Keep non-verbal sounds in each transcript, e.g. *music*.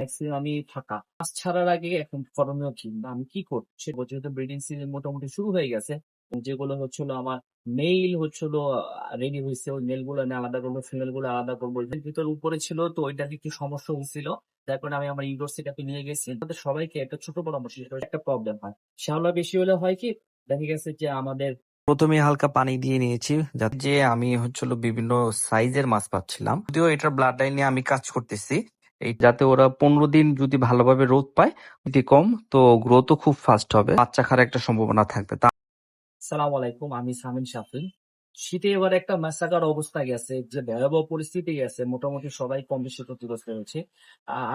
Maximum আমি ফাঁকা মাছ ছাড়ার আগে এখন করণীয় কি? আমি কি সেটা যেহেতু ব্রিডিং সিজন মোটামুটি শুরু হয়ে গেছে। যেগুলো হচ্ছিল আমার মেইল হচ্ছিল রেডি হয়েছে। ওই মেলগুলো আমি আলাদা করব ফিমেলগুলো আলাদা করব। ভিতর উপরে ছিল তো ওইটার একটু সমস্যা হয়েছিল। কারণে আমি আমার ইনডোর সেটআপে নিয়ে গেছি। তাদের সবাইকে একটা ছোট পরামর্শ একটা প্রবলেম হয়। শ্যাওলা বেশি হলে হয় কি? দেখা গেছে যে আমাদের প্রথমে হালকা পানি দিয়ে নিয়েছি, যাতে যে আমি হচ্ছিল বিভিন্ন সাইজের মাছ পাচ্ছিলাম। যদিও এটার ব্লাড লাইন নিয়ে আমি কাজ করতেছি। এই যাতে ওরা পনেরো দিন যদি ভালোভাবে রোদ পায় যদি কম, তো গ্রোথও খুব ফাস্ট হবে। বাচ্চা খাওয়ার একটা সম্ভাবনা থাকবে। সালাম আলাইকুম, আমি সামিন শাফিন। শীতে এবার একটা মেসাকার অবস্থা গেছে, যে ভয়াবহ পরিস্থিতি গেছে, মোটামুটি সবাই কম বেশি ক্ষতিগ্রস্ত হয়েছে।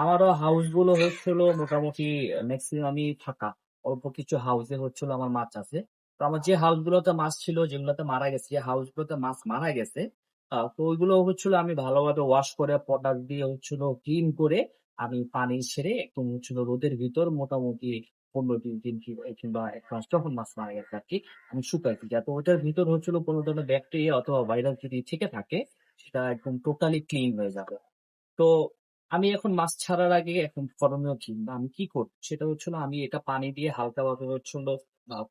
আমারও হাউসগুলো হচ্ছিল মোটামুটি ম্যাক্সিমামই ফাঁকা। অল্প কিছু হাউসে হচ্ছিল আমার মাছ আছে। তো আমার যে হাউস গুলোতে মাছ ছিল, যেগুলোতে মারা গেছে, যে হাউস গুলোতে মাছ মারা গেছে তো ওইগুলো হচ্ছিল আমি ভালোভাবে ওয়াশ করে প্রোডাক্ট দিয়ে হচ্ছিল ক্লিন করে আমি পানি ছেড়ে একটু হচ্ছিল রোদের ভিতর মোটামুটি পনেরো দিন দিন কি- কিংবা এক মাস, যখন মাছ মারা গেছে আর কি, আমি শুকাইছি যাতে ওইটার ভিতর হচ্ছিল কোনো ধরনের ব্যাকটেরিয়া অথবা ভাইরাস যদি থেকে থাকে, সেটা একদম টোটালি ক্লিন হয়ে যাবে। তো আমি এখন মাছ ছাড়ার আগে এখন করণীয় কি? বা আমি কি করব? সেটা হচ্ছিল আমি এটা পানি দিয়ে হালকাভাবে হচ্ছিল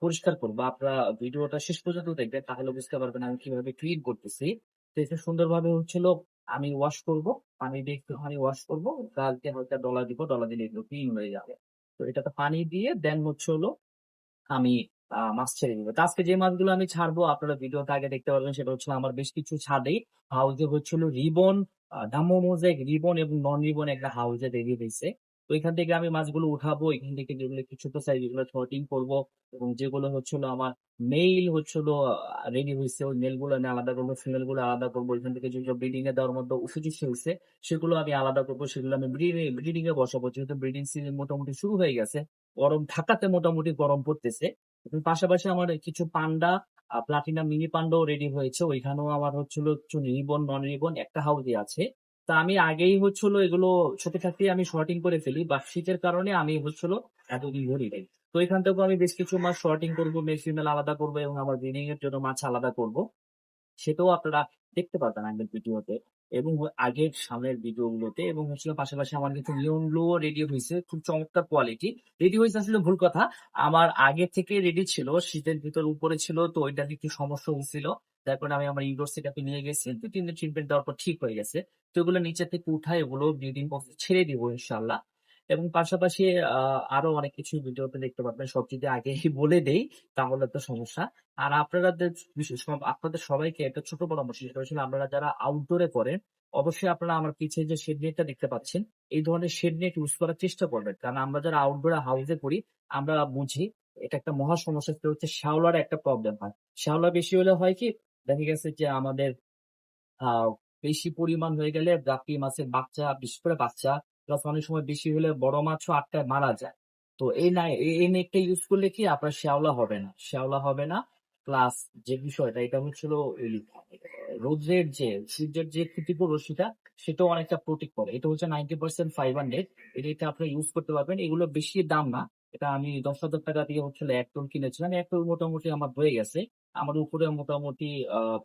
পরিষ্কার করব। আপনারা ভিডিওটা শেষ পর্যন্ত দেখবেন, তাহলে বুঝতে পারবেন আমি কীভাবে ক্লিন করতেছি। তো সুন্দরভাবে হচ্ছিল আমি ওয়াশ করব, পানি দিয়ে একটুখানি ওয়াশ করব দিয়ে হালকা ডলা দিব, ডলা দিলে এগুলো ক্লিন হয়ে যাবে। তো এটাতে পানি দিয়ে দেন হচ্ছে হলো, আমি মাছ ছেড়ে দিব। আজকে যে মাছগুলো আমি ছাড়বো, আপনারা ভিডিওতে আগে দেখতে পারবেন, সেটা হচ্ছে আমার বেশ কিছু ছাদে হাউজে হচ্ছিল রিবন ডামো মোজেক রিবন এবং নন রিবন একটা হাউজে রেডি হয়েছে তো এখান থেকে আমি মাছগুলো উঠাবো। এখান থেকে যেগুলো একটু ছোট সাইজ এগুলো শর্টিং করব এবং যেগুলো হচ্ছিল আমার মেইল হচ্ছিল রেডি হয়েছে ওই মেলগুলো আমি আলাদা করব ফিমেলগুলো আলাদা করব। এখান থেকে যেগুলো ব্রিডিং এ দেওয়ার মধ্যে উপযুক্ত হয়েছে সেগুলো আমি আলাদা করব। সেগুলো আমি ব্রিডিং ব্রিডিং এ বসাবো। যেহেতু ব্রিডিং সিজন মোটামুটি শুরু হয়ে গেছে, গরম ঢাকাতে মোটামুটি গরম পড়তেছে। পাশাপাশি আমার কিছু পান্ডা প্লাটিনা মিনি পান্ডাও রেডি হয়েছে। ওইখানেও আমার হচ্ছিল কিছু রিবন নন রিবন একটা হাউসে আছে। তা আমি আগেই হচ্ছিল এগুলো ছোট থাকতেই আমি শর্টিং করে ফেলি। বা শীতের কারণে আমি হচ্ছিল এতদিন ধরি নাই। তো এখান থেকেও আমি বেশ কিছু মাছ শর্টিং করব মেল আলাদা করব এবং আমার ব্রিডিং এর জন্য মাছ আলাদা করব। সেটাও আপনারা দেখতে পাবেন আগের ভিডিওতে এবং আগের সামনের ভিডিও গুলোতে এবং হচ্ছিল পাশাপাশি আমার নিয়ন গ্লো রেডি হয়েছে, খুব চমৎকার কোয়ালিটি রেডি হয়েছে আসলে ভুল কথা, আমার আগে থেকে রেডি ছিল, শীতের ভিতর উপরে ছিল, তো ওইটার একটু সমস্যা হয়েছিল যার কারণে আমি আমার ইনডোর সেটআপে নিয়ে গেছি। দু, তিন দিন ট্রিটমেন্ট দেওয়ার পর ঠিক হয়ে গেছে। তো এগুলো নিচে থেকে উঠায় এগুলো বক্সে ছেড়ে দিব ইনশাল্লাহ এবং পাশাপাশি আরও অনেক কিছু ভিডিওতে দেখতে পাবেন সব যদি আগে *laughs* বলে দেই, তাহলে তো সমস্যা। আর আপনারা বিশেষ আপনাদের সবাইকে একটা ছোট পরামর্শ হচ্ছে আপনারা যারা আউটডোরে করেন অবশ্যই আপনারা আমার পিছিয়ে যে শেড নেটটা দেখতে পাচ্ছেন, এই ধরনের শেড নেট ইউজ করার চেষ্টা করবেন। কারণ আমরা যারা আউটডোরে হাউসে করি আমরা বুঝি এটা একটা মহা সমস্যা হচ্ছে শ্যাওলার একটা প্রবলেম হয়। শ্যাওলা বেশি হলে হয় কি দেখা গেছে যে আমাদের বেশি পরিমাণ হয়ে গেলে গাপ্পি মাছের বাচ্চা, বিশেষ করে বাচ্চা প্লাস অনেক সময় বেশি হলে বড় মাছও আটকায় মারা যায়। তো এই না এই- নেটটা ইউজ করলে কি আপনার শ্যাওলা হবে না। শ্যাওলা হবে না প্লাস যে বিষয়টা, এটা হচ্ছিল রোদ্রের যে, সূর্যের যে ক্ষতিকর রশ্মিটা, সেটাও অনেকটা প্রোটেক্ট করে। এটা হচ্ছে নাইনটি পার্সেন্ট ফাইবার নেট এটা আপনি ইউজ করতে পারবেন। এগুলো বেশি দাম না, এটা আমি দশ হাজার টাকা দিয়ে হচ্ছিল এক কিনেছিলাম। এক মোটামুটি আমার হয়ে গেছে। আমার উপরে মোটামুটি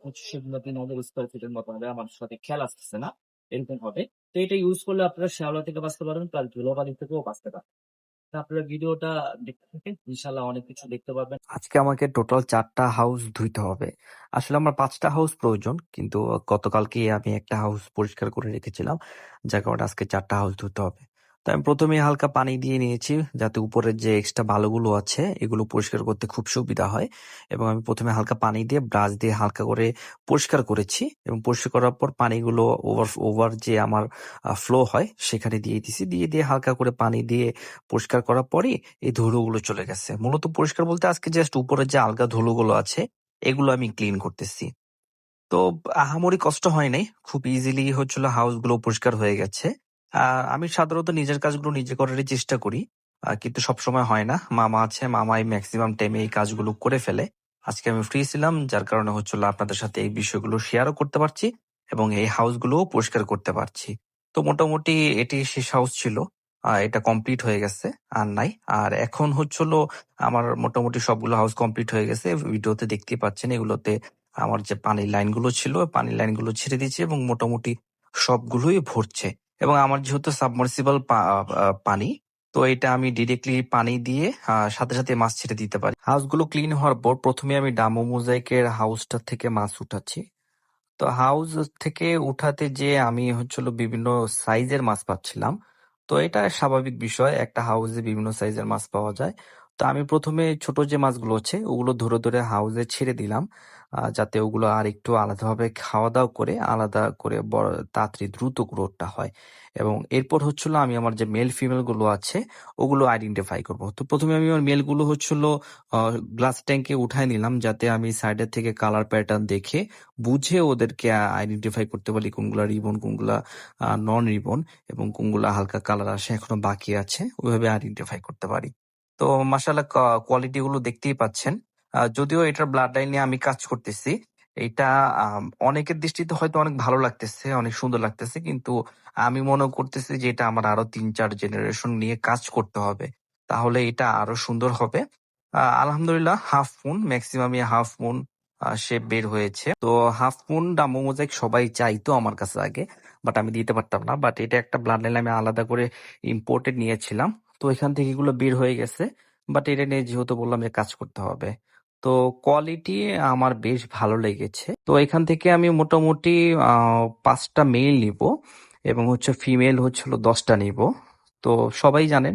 পঁচিশে তিন হাজার স্কোয়ার ফিটের মতো হবে, আমার সাথে খেয়াল আসতেছে না, এরকম হবে। তো এটা ইউজ করলে আপনারা শ্যাওলা থেকে বাঁচতে পারবেন প্লাস ধুলোবালি থেকেও বাঁচতে পারবেন। আপনারা ভিডিওটা দেখতে থাকেন ইনশাল্লাহ অনেক কিছু দেখতে পাবেন আজকে আমাকে টোটাল চারটা হাউস ধুইতে হবে। আসলে আমার পাঁচটা হাউস প্রয়োজন, কিন্তু গতকালকে আমি একটা হাউস পরিষ্কার করে রেখেছিলাম, যার কারণে আজকে চারটা হাউস ধুতে হবে। তো আমি প্রথমে হালকা পানি দিয়ে নিয়েছি যাতে উপরের যে এক্সট্রা বালুগুলো আছে, এগুলো পরিষ্কার করতে খুব সুবিধা হয়। এবং আমি প্রথমে হালকা পানি দিয়ে ব্রাশ দিয়ে হালকা করে পরিষ্কার করেছি এবং পরিষ্কার করার পর পানিগুলো ওভার ওভার যে আমার ফ্লো হয় সেখানে দিয়ে দিছি দিয়ে দিয়ে হালকা করে পানি দিয়ে পরিষ্কার করার পরই এই ধুলোগুলো চলে গেছে। মূলত পরিষ্কার বলতে আজকে জাস্ট উপরের যে আলগা ধুলোগুলো আছে, এগুলো আমি ক্লিন করতেছি। তো আহামরি কষ্ট হয় নাই, খুব ইজিলি হচ্ছিল হাউসগুলো পরিষ্কার হয়ে গেছে। আর আমি সাধারণত নিজের কাজগুলো নিজে করারই চেষ্টা করি। আহ, কিন্তু সবসময় হয় না। মামা আছে মামাই ম্যাক্সিমাম টাইমে এই কাজগুলো করে ফেলে। আজকে আমি ফ্রি ছিলাম যার কারণে হচ্ছিল আপনাদের সাথে এই বিষয়গুলো শেয়ারও করতে পারছি এবং এই হাউসগুলোও পরিষ্কার করতে পারছি। তো মোটামুটি এটি শেষ হাউস ছিল। আহ, এটা কমপ্লিট হয়ে গেছে আর নাই। আর এখন হচ্ছিল আমার মোটামুটি সবগুলো হাউস কমপ্লিট হয়ে গেছে। ভিডিওতে দেখতেই পাচ্ছেন এগুলোতে আমার যে পানির লাইনগুলো ছিল পানির লাইনগুলো ছেড়ে দিয়েছে এবং মোটামুটি সবগুলোই ভরছে। এবং আমার যেহেতু সাবমার্সিবল পানি, তো এটা আমি ডিরেক্টলি পানি দিয়ে সাথে সাথে মাছ ছেড়ে দিতে পারি। হাউসগুলো ক্লিন হওয়ার পর প্রথমে আমি ডামো মোজাইকের হাউসটা থেকে মাছ উঠাচ্ছি। তো হাউস থেকে উঠাতে যে আমি হচ্ছিল বিভিন্ন সাইজের মাছ পাচ্ছিলাম। তো এটা স্বাভাবিক বিষয়, একটা হাউসে বিভিন্ন সাইজের মাছ পাওয়া যায়। তো আমি প্রথমে ছোট যে মাছগুলো আছে ওগুলো ধরে ধরে হাউসে ছেড়ে দিলাম যাতে ওগুলো আর একটু আলাদাভাবে খাওয়া দাওয়া করে, আলাদা করে বড়, তাড়াতাড়ি দ্রুত গ্রোথটা হয়। এবং এরপর হচ্ছিল আমি আমার যে মেল ফিমেলগুলো আছে, ওগুলো আইডেন্টিফাই করব। তো প্রথমে আমি আমার মেলগুলো হচ্ছিল গ্লাস ট্যাঙ্কে উঠাই নিলাম, যাতে আমি সাইডের থেকে কালার প্যাটার্ন দেখে বুঝে ওদেরকে আইডেন্টিফাই করতে পারি কোনগুলা রিবন কোনগুলা নন রিবন এবং কোনগুলা হালকা কালার আসে এখনও বাকি আছে, ওইভাবে আইডেন্টিফাই করতে পারি। তো মাসাল্লাহ কোয়ালিটি গুলো দেখতেই পাচ্ছেন। যদিও এটার ব্লাড লাইন নিয়ে আমি কাজ করতেছি, এটা অনেকের দৃষ্টিতে হয়তো অনেক ভালো লাগতেছে, অনেক সুন্দর লাগতেছে, কিন্তু আমি মনে করতেছি যে এটা আমার আরও তিন চার জেনারেশন নিয়ে কাজ করতে হবে। তাহলে এটা আরও সুন্দর হবে। আলহামদুলিল্লাহ হাফ মুন ম্যাক্সিমামই হাফ মুন সে বের হয়েছে। তো হাফ মুন ডামো মোজাইক সবাই চাইতো আমার কাছে আগে বাট আমি দিতে পারতাম না। বাট এটা একটা ব্লাড লাইন আমি আলাদা করে ইম্পোর্টেড নিয়েছিলাম। তো এখান থেকে এগুলো বের হয়ে গেছে। বাট এটা নিয়ে যেহেতু বললাম যে কাজ করতে হবে। তো কোয়ালিটি আমার বেশ ভালো লেগেছে। তো এখান থেকে আমি মোটামুটি পাঁচটা মেল নিব এবং হচ্ছে ফিমেল হচ্ছিল দশটা নিব। তো সবাই জানেন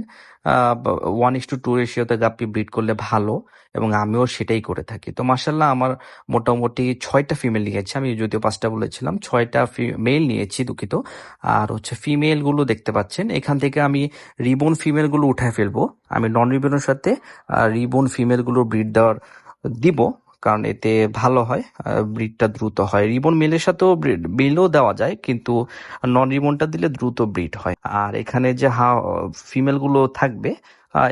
ওয়ান ইস টু টু রেশিওতে গাপ্পি ব্রিড করলে ভালো এবং আমিও সেটাই করে থাকি। তো মাসাল্লাহ আমার মোটামুটি ছয়টা ফিমেল নিয়েছি। আমি যদিও পাঁচটা বলেছিলাম, ছয়টা মেল নিয়েছি দুঃখিত। আর হচ্ছে ফিমেলগুলো দেখতে পাচ্ছেন, এখান থেকে আমি রিবন ফিমেলগুলো উঠায় ফেলব। আমি নন রিবনের সাথে রিবন ফিমেলগুলো ব্রিড দেওয়ার, দিব। কারণ এতে ভালো হয় ব্রিডটা দ্রুত হয়। রিবন মেলের সাথেও মেলও দেওয়া যায়, কিন্তু নন রিবনটা দিলে দ্রুত ব্রিড হয়। আর এখানে যে হা ফিমেলগুলো থাকবে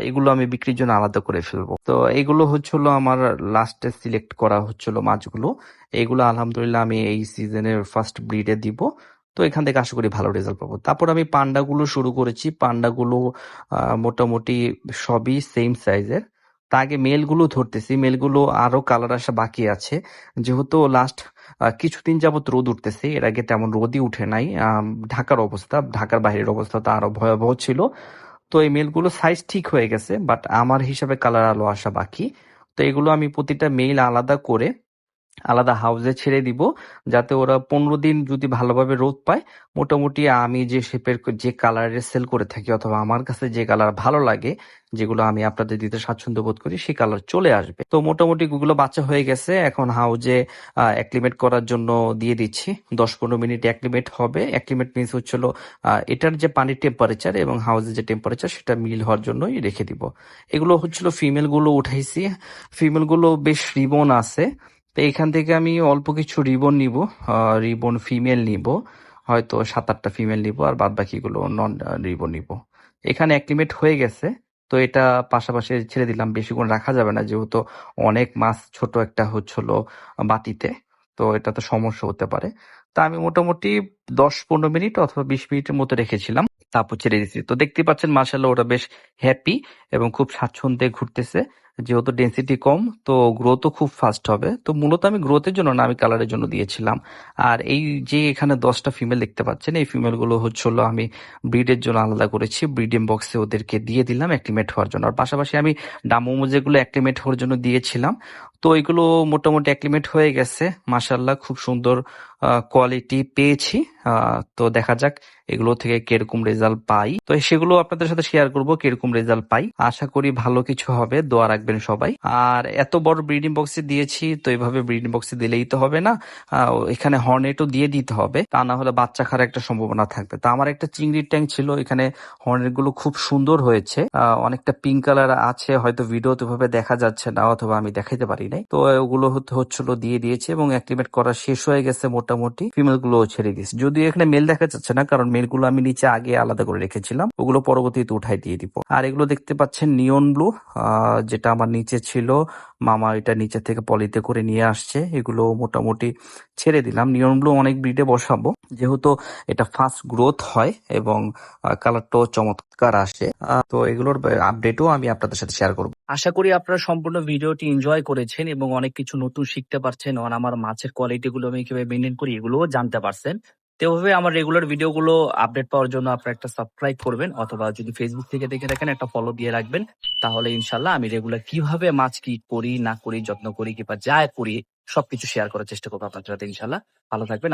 এগুলো আমি বিক্রির জন্য আলাদা করে ফেলব। তো এগুলো হচ্ছিল আমার লাস্টে সিলেক্ট করা হচ্ছিল মাছগুলো। এগুলো আলহামদুলিল্লাহ আমি এই সিজনের ফার্স্ট ব্রিডে দিব। তো এখান থেকে আশা করি ভালো রেজাল্ট পাবো। তারপর আমি পান্ডাগুলো শুরু করেছি। পান্ডাগুলো মোটামুটি সবই সেম সাইজের তা আগে মেলগুলো ধরতেছি। মেলগুলো আরও কালার আসা বাকি আছে। যেহেতু লাস্ট কিছুদিন যাবৎ রোদ উঠতেছে, এর আগে তেমন রোদই উঠে নাই। ঢাকার অবস্থা, ঢাকার বাইরের অবস্থা তো আরও ভয়াবহ ছিল। তো এই মেলগুলো সাইজ ঠিক হয়ে গেছে বাট আমার হিসাবে কালার আলো আসা বাকি। তো এগুলো আমি প্রতিটা মেল আলাদা করে আলাদা হাউসে ছেড়ে দিব, যাতে ওরা পনেরো দিন যদি ভালোভাবে রোদ পায়, মোটামুটি আমি যে শেপের যে কালারের সেল করে থাকি অথবা আমার কাছে যে কালার ভালো লাগে, যেগুলো আমি আপনাদের দিতে স্বাচ্ছন্দ্য বোধ করি, সেই কালার চলে আসবে। তো মোটামুটি গুলো বাচ্চা হয়ে গেছে, এখন হাউজে অ্যাক্লিমেট করার জন্য দিয়ে দিচ্ছি। দশ পনেরো মিনিট অ্যাক্লিমেট হবে। অ্যাক্লিমেট মিনস হচ্ছিল এটার যে পানির টেম্পারেচার এবং হাউজের যে টেম্পারেচার সেটা মিল হওয়ার জন্যই রেখে দিব। এগুলো হচ্ছিল ফিমেলগুলো উঠাইছি। ফিমেলগুলো বেশ রিবন আছে। তো এখান থেকে আমি অল্প কিছু রিবন নিব রিবন ফিমেল নিব, হয়তো সাত আটটা ফিমেল নিব আর বাদ বাকিগুলো নন রিবন নিব। এখানে অ্যাক্লিমেট হয়ে গেছে, তো এটা পাশাপাশি ছেড়ে দিলাম বেশিক্ষণ রাখা যাবে না, যেহেতু অনেক মাছ ছোট একটা হচ্ছিল বাটিতে, তো এটা তো সমস্যা হতে পারে। তা আমি মোটামুটি দশ পনেরো মিনিট অথবা বিশ মিনিটের মতো রেখেছিলাম, তারপর ছেড়ে দিচ্ছি তো দেখতে পাচ্ছেন মার্শাল্লাহ ওটা বেশ হ্যাপি এবং খুব স্বাচ্ছন্দ্যে ঘুরতেছে। যেহেতু ডেন্সিটি কম, তো গ্রোথও খুব ফাস্ট হবে। তো মূলত আমি গ্রোথের জন্য না, আমি কালারের জন্য দিয়েছিলাম। আর এই যে এখানে দশটা ফিমেল দেখতে পাচ্ছেন, এই ফিমেলগুলো হচ্ছিল আমি ব্রিডের জন্য আলাদা করেছি। ব্রিডিং বক্সে ওদেরকে দিয়ে দিলাম অ্যাক্টিমেট হওয়ার জন্য। আর পাশাপাশি আমি ডামোমো যেগুলো অ্যাক্টিমেট হওয়ার জন্য দিয়েছিলাম। তো এগুলো মোটামুটি অ্যাক্লিমেট হয়ে গেছে। মাসাল্লাহ খুব সুন্দর কোয়ালিটি পেয়েছি। তো দেখা যাক এগুলো থেকে কীরকম রেজাল্ট পাই। তো সেগুলো আপনাদের সাথে শেয়ার করব, কীরকম রেজাল্ট পাই। আশা করি ভালো কিছু হবে। দোয়া রাখবেন। সবাই। আর এত বড় ব্রিডিং বক্সে দিয়েছি, তো এইভাবে ব্রিডিং বক্সে দিলেই তো হবে না। এখানে হর্নেটও দিয়ে দিতে হবে, তা না হলে বাচ্চা খাওয়ার একটা সম্ভাবনা থাকবে। তা আমার একটা চিংড়ির ট্যাঙ্ক ছিল, এখানে হর্নেটগুলো খুব সুন্দর হয়েছে। অনেকটা পিঙ্ক কালার আছে, হয়তো ভিডিওতে ভাবে দেখা যাচ্ছে না, অথবা আমি দেখাইতে পারি নাই। তো ওগুলো হতে, হচ্ছিল, দিয়ে দিয়েছে এবং অ্যাক্টিভেট করা শেষ হয়ে গেছে মোটামুটি। ফিমেলগুলো ছেড়ে দিয়েছে। যদিও এখানে মেল দেখা যাচ্ছে না, কারণ মেলগুলো আমি নিচে আগে আলাদা করে রেখেছিলাম। ওগুলো পরবর্তীতে উঠাই দিয়ে দিব। আর এগুলো দেখতে পাচ্ছেন নিয়ন ব্লু যেটা আমার নিচে ছিল। মামা এটা নিচে থেকে পলিতে করে নিয়ে আসছে। এগুলো মোটামুটি ছেড়ে দিলাম। নিয়ন ব্লু অনেক ব্রিডে বসাবো। যেহেতু এটা ফাস্ট গ্রোথ হয় এবং কালারটাও চমৎকার আসে তো এগুলোর আপডেটও আমি আপনাদের সাথে শেয়ার করব। আশা করি আপনারা সম্পূর্ণ ভিডিওটি এনজয় করেছেন এবং অনেক কিছু নতুন শিখতে পারছেন। আর আমার মাছের কোয়ালিটি গুলো আমি কীভাবে মেনটেন করি এগুলোও জানতে পারছেন। এভাবে আমার রেগুলার ভিডিওগুলো আপডেট পাওয়ার জন্য আপনারা একটা সাবস্ক্রাইব করবেন অথবা যদি ফেসবুক থেকে দেখে থাকেন, একটা ফলো দিয়ে রাখবেন। তাহলে ইনশাল্লাহ আমি রেগুলার কীভাবে মাছ কি করি, না করি, যত্ন করি কিংবা যা করি, সবকিছু শেয়ার করার চেষ্টা করব আপনার সাথে ইনশাল্লাহ ভালো থাকবেন